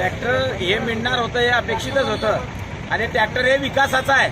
Tractor हे मिळणार होतं हे अपेक्षितच होतं. आणि ट्रॅक्टर हे विकासाचं आहे.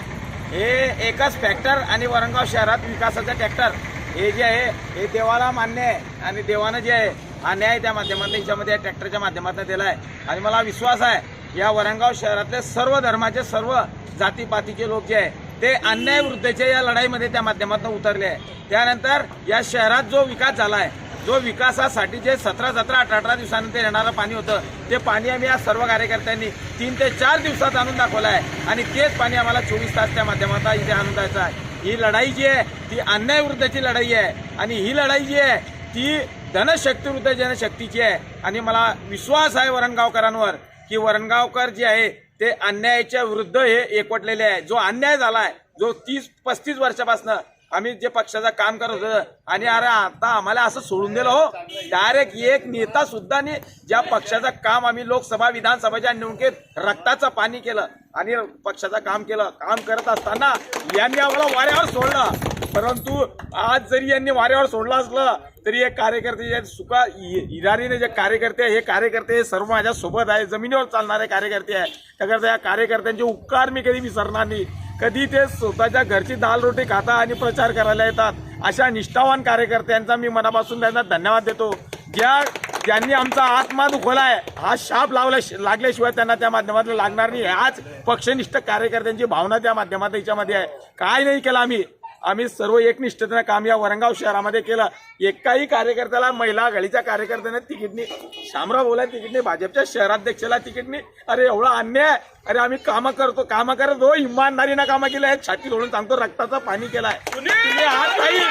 हे एकच फॅक्टर आणि वरंगाव शहरात विकासाचं ट्रॅक्टर हे जे आहे हे देवाला मान्य आहे. आणि देवानं जे आहे हा न्याय त्या माध्यमातून याच्यामध्ये या ट्रॅक्टरच्या माध्यमातून दिला आहे. आणि मला विश्वास आहे या वरंगाव शहरातले सर्व धर्माचे सर्व जातीपातीचे लोक जे आहे ते अन्याय विरुद्धच्या या लढाईमध्ये त्या माध्यमातून उतरले आहे. त्यानंतर या शहरात जो विकास झाला आहे जो विकासासाठी जे सतरा सतरा अठरा अठरा दिवसानंतर येणारं पाणी होतं ते पाणी आम्ही या सर्व कार्यकर्त्यांनी तीन ते चार दिवसात आणून दाखवलं आहे. आणि तेच पाणी आम्हाला चोवीस तास त्या माध्यमाचा इथे आणून द्यायचं आहे. ही लढाई जी आहे ती अन्यायविरुद्धची लढाई आहे. आणि ही लढाई जी आहे ती धनशक्तीविरुद्ध जनशक्तीची आहे. आणि मला विश्वास आहे वरणगावकरांवर की वरणगावकर जे आहे ते अन्यायाच्या विरुद्ध हे एकवटलेले आहे. जो अन्याय झाला आहे जो तीस पस्तीस वर्षापासून आम्ही जे पक्षाचं काम करत होतं आणि अरे आता आम्हाला असं सोडून दिलं हो. डायरेक्ट एक नेता सुद्धा ज्या पक्षाचं काम आम्ही लोकसभा विधानसभाच्या निवडणुकीत रक्ताचं पाणी केलं आणि पक्षाचं काम केलं काम करत असताना यांनी आम्हाला वाऱ्यावर सोडलं. परंतु आज जरी यांनी वाऱ्यावर सोडलं असलं तरी हे कार्यकर्ते जे सुका इ- इराणीने जे कार्यकर्ते आहे, हे कार्यकर्ते हे सर्व माझ्या सोबत आहे जमिनीवर चालणारे कार्यकर्ते आहे त्याकरता या कार्यकर्त्यांचे उपकार मी कधी विसरणार नाही. कधी ते स्वतःच्या घरची दाल रोटी खाता आणि प्रचार करायला येतात. अशा निष्ठावान कार्यकर्त्यांचा मी मनापासून त्यांना धन्यवाद देतो. ज्या ज्यांनी आमचा आत्मा दुखवलाय हा शाप लावल्या लागल्याशिवाय त्यांना त्या माध्यमातून लागणार नाही. आज पक्षनिष्ठ कार्यकर्त्यांची भावना त्या माध्यमात याच्यामध्ये आहे. काय नाही केलं आम्ही. आम्ही सर्व एकनिष्ठतेनं काम या वरंगाव शहरामध्ये केलं. एकाही कार्यकर्त्याला महिला आघाडीच्या कार्यकर्त्याने तिकीटनी शामराव बोला तिकीटनी भाजपच्या शहराध्यक्षाला तिकीटनी अरे एवढा अन्याय! अरे आम्ही कामं करतो कामं करत हो इमानदारीनं कामं केलं आहे छाती धोडून सांगतो रक्ताचं पाणी केलं आहे हा टाईम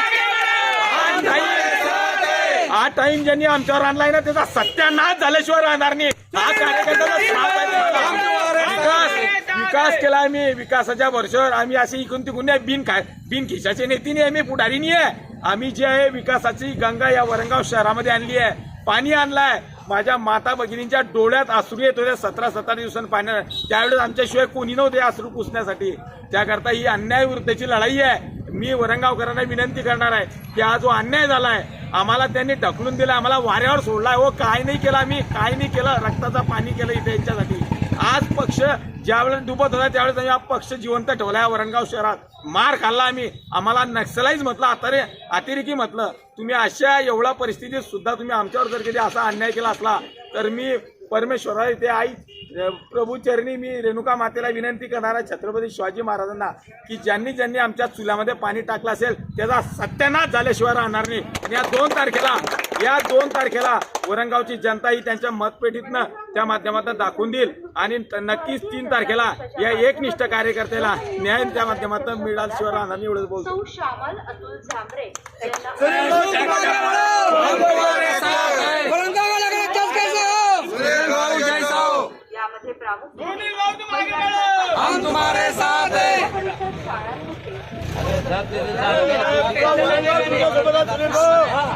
टाइम ज्यांनी आमच्यावर आणलाय ना त्याचा सत्यानाश झाल्याशिवाय राहणार नाही. हा कार्यकर्त्याचा विकास केला आम्ही. विकासाच्या वर्षावर आम्ही असे इकून तिकून बिन खाय बिन खिशाचे नेतीने आम्ही पुढारी आहे. आम्ही जे आहे विकासाची गंगा या वरंगाव शहरामध्ये आणली आहे. पाणी आणलाय. माझ्या माता भगिनींच्या डोळ्यात अश्रू येत होत्या सतरा सतरा दिवसांनी पाण्या त्यावेळेस आमच्याशिवाय कोणी नव्हते अश्रू पुसण्यासाठी. त्याकरता ही अन्याय विरुद्धची लढाई आहे. मी वरंगावकरांना विनंती करणार आहे की हा जो अन्याय झालाय आम्हाला त्यांनी ढकलून दिला. आम्हाला वाऱ्यावर सोडलाय. हो काय नाही केलं आम्ही. काय नाही केलं. रक्ताचं पाणी केलं इथे यांच्यासाठी. आज पक्ष ज्यावेळेस डुबत होता त्यावेळेस आम्ही हा पक्ष जिवंत ठेवला आहे वरणगाव शहरात. मार खाल्ला आम्ही. आम्हाला नक्सलाईज म्हटलं अतारे अतिरेकी म्हटलं. तुम्ही अशा एवढ्या परिस्थितीत सुद्धा तुम्ही आमच्यावर जर कधी असा अन्याय केला असला तर मी परमेश्वरा इथे आई प्रभूचरणी मी रेणुका मातेला विनंती करणारा छत्रपती शिवाजी महाराजांना की ज्यांनी ज्यांनी आमच्या चुल्यामध्ये पाणी टाकलं असेल त्याचा सत्यानाश झाल्याशिवाय राहणार नाही. आणि या दोन तारखेला या दोन तारखेला वरंगावची जनता ही त्यांच्या मतपेटीतनं त्या माध्यमातून दाखवून देईल आणि नक्कीच तीन तारखेला या एकनिष्ठ कार्यकर्त्याला न्याय त्या माध्यमातून मिळाल्याशिवाय राहणार नाही एवढंच बोलतो प्रामुख्याने